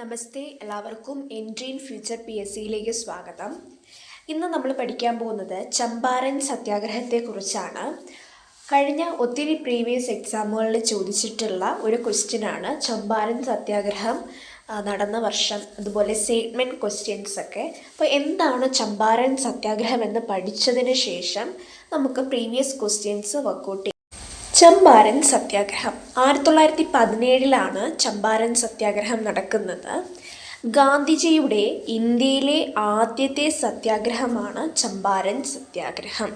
നമസ്തേ എല്ലാവർക്കും in future P S സിയിലേക്ക് സ്വാഗതം. ഇന്ന് നമ്മൾ പഠിക്കാൻ പോകുന്നത് ചമ്പാരൻ സത്യാഗ്രഹത്തെക്കുറിച്ചാണ്. കഴിഞ്ഞ ഒത്തിരി പ്രീവിയസ് എക്സാമുകളിൽ ചോദിച്ചിട്ടുള്ള ഒരു ക്വസ്റ്റ്യനാണ് ചമ്പാരൻ സത്യാഗ്രഹം നടന്ന വർഷം അതുപോലെ സ്റ്റേറ്റ്മെന്റ് ക്വസ്റ്റ്യൻസ് ഒക്കെ. അപ്പോൾ എന്താണ് ചമ്പാരൻ സത്യാഗ്രഹം എന്ന് പഠിച്ചതിന് ശേഷം നമുക്ക് പ്രീവിയസ് ക്വസ്റ്റ്യൻസ് വർക്കൗട്ട് ചമ്പാരൻ സത്യാഗ്രഹം. ആയിരത്തി തൊള്ളായിരത്തി പതിനേഴിലാണ് ചമ്പാരൻ സത്യാഗ്രഹം നടക്കുന്നത്. ഗാന്ധിജിയുടെ ഇന്ത്യയിലെ ആദ്യത്തെ സത്യാഗ്രഹമാണ് ചമ്പാരൻ സത്യാഗ്രഹം.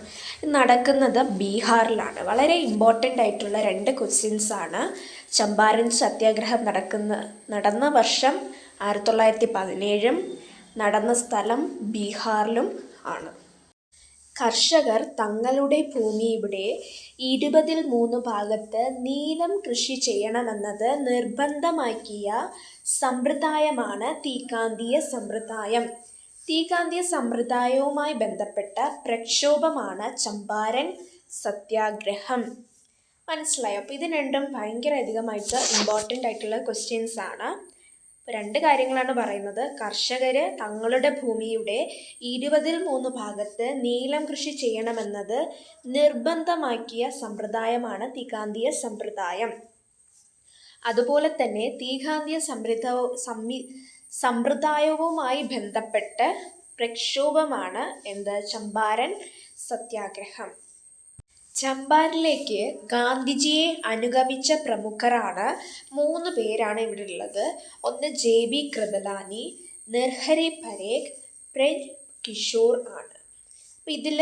നടക്കുന്നത് ബീഹാറിലാണ്. വളരെ ഇമ്പോർട്ടന്റ് ആയിട്ടുള്ള രണ്ട് ക്വസ്റ്റ്യൻസ് ആണ് ചമ്പാരൻ സത്യാഗ്രഹം നടക്കുന്ന നടന്ന വർഷം ആയിരത്തി തൊള്ളായിരത്തി പതിനേഴും നടന്ന സ്ഥലം ബീഹാറിലും ആണ്. കർഷകർ തങ്ങളുടെ ഭൂമിയുടെ ഇരുപതിൽ മൂന്ന് ഭാഗത്ത് നീലം കൃഷി ചെയ്യണമെന്നത് നിർബന്ധമാക്കിയ സമ്പ്രദായമാണ് തീകാന്തിയ സമ്പ്രദായം. തീകാന്തിയ സമ്പ്രദായവുമായി ബന്ധപ്പെട്ട പ്രക്ഷോഭമാണ് ചമ്പാരൻ സത്യാഗ്രഹം. മനസ്സിലായോ? അപ്പോൾ ഇത് രണ്ടും ഭയങ്കര അധികമായിട്ട് ഇമ്പോർട്ടന്റ് ആയിട്ടുള്ള ക്വസ്റ്റ്യൻസ് ആണ്. രണ്ട് കാര്യങ്ങളാണ് പറയുന്നത്. കർഷകർ തങ്ങളുടെ ഭൂമിയുടെ ഇരുപതിൽ മൂന്ന് ഭാഗത്ത് നീലം കൃഷി ചെയ്യണമെന്നത് നിർബന്ധമാക്കിയ സമ്പ്രദായമാണ് തികാന്തിയ സമ്പ്രദായം. അതുപോലെ തന്നെ തീകാന്തിയ സമൃദ്ധ സമ്മി സമ്പ്രദായവുമായി ബന്ധപ്പെട്ട് പ്രക്ഷോഭമാണ് എന്ത്? ചമ്പാരൻ സത്യാഗ്രഹം. ചമ്പാരനിലേക്ക് ഗാന്ധിജിയെ അനുഗമിച്ച പ്രമുഖരാണ് മൂന്ന് പേരാണ് ഇവിടെ ഉള്ളത് ഒന്ന് ജെ ബി കൃപലാനി നിർഹരി പരേഖ് പ്രേം കിഷോർ ആണ്. അപ്പം ഇതിൽ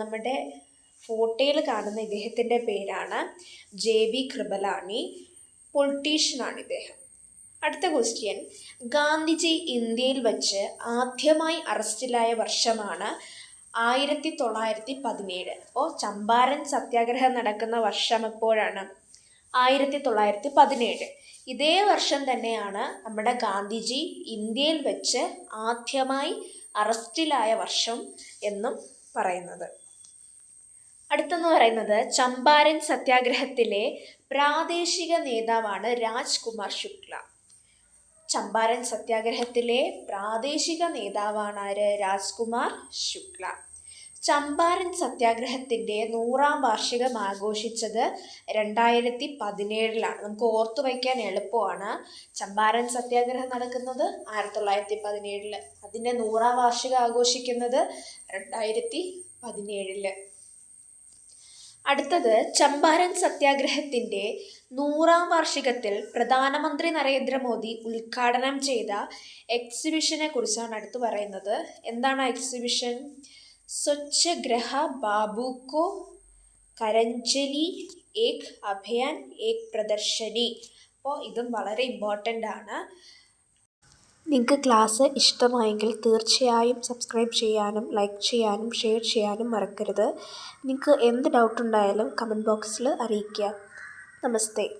നമ്മുടെ ഫോട്ടോയിൽ കാണുന്ന ഇദ്ദേഹത്തിന്റെ പേരാണ് ജെ ബി കൃപലാനി പൊളിറ്റീഷ്യനാണ് ഇദ്ദേഹം. അടുത്ത ക്വസ്റ്റ്യൻ ഗാന്ധിജി ഇന്ത്യയിൽ വച്ച് ആദ്യമായി അറസ്റ്റിലായ വർഷമാണ് ആയിരത്തി തൊള്ളായിരത്തി പതിനേഴ് അപ്പോൾ ചമ്പാരൻ സത്യാഗ്രഹം നടക്കുന്ന വർഷം എപ്പോഴാണ്? ആയിരത്തി തൊള്ളായിരത്തി പതിനേഴ് ഇതേ വർഷം തന്നെയാണ് നമ്മുടെ ഗാന്ധിജി ഇന്ത്യയിൽ വെച്ച് ആദ്യമായി അറസ്റ്റിലായ വർഷം എന്നും പറയുന്നത്. അടുത്തെന്ന് പറയുന്നത് ചമ്പാരൻ സത്യാഗ്രഹത്തിലെ പ്രാദേശിക നേതാവാണ് രാജ്കുമാർ ശുക്ല. ചമ്പാരൻ സത്യാഗ്രഹത്തിലെ പ്രാദേശിക നേതാവാണ് രാജ്കുമാർ ശുക്ല. ചമ്പാരൻ സത്യാഗ്രഹത്തിന്റെ നൂറാം വാർഷികം ആഘോഷിച്ചത് രണ്ടായിരത്തി പതിനേഴിലാണ് നമുക്ക് ഓർത്തു വയ്ക്കാൻ എളുപ്പമാണ് ചമ്പാരൻ സത്യാഗ്രഹം നടക്കുന്നത് ആയിരത്തി തൊള്ളായിരത്തി പതിനേഴിൽ അതിന്റെ നൂറാം വാർഷികം ആഘോഷിക്കുന്നത് രണ്ടായിരത്തി പതിനേഴിൽ അടുത്തത് ചമ്പാരൻ സത്യാഗ്രഹത്തിന്റെ നൂറാം വാർഷികത്തിൽ പ്രധാനമന്ത്രി നരേന്ദ്രമോദി ഉദ്ഘാടനം ചെയ്ത എക്സിബിഷനെ കുറിച്ചാണ് അടുത്ത് പറയുന്നത്. എന്താണ് എക്സിബിഷൻ? സ്വച്ഛഗ്രഹ ബാബുക്കോ കരഞ്ജലി ഏക് അഭയാൻ ഏക് പ്രദർശനി. അപ്പോൾ ഇതും വളരെ ഇമ്പോർട്ടന്റ് ആണ്. നിങ്ങൾക്ക് ക്ലാസ് ഇഷ്ടമായെങ്കിൽ തീർച്ചയായും സബ്സ്ക്രൈബ് ചെയ്യാനും ലൈക്ക് ചെയ്യാനും ഷെയർ ചെയ്യാനും മറക്കരുത്. നിങ്ങൾക്ക് എന്ത് ഡൗട്ട് ഉണ്ടായാലും കമന്റ് ബോക്സിൽ അറിയിക്കുക. നമസ്തേ.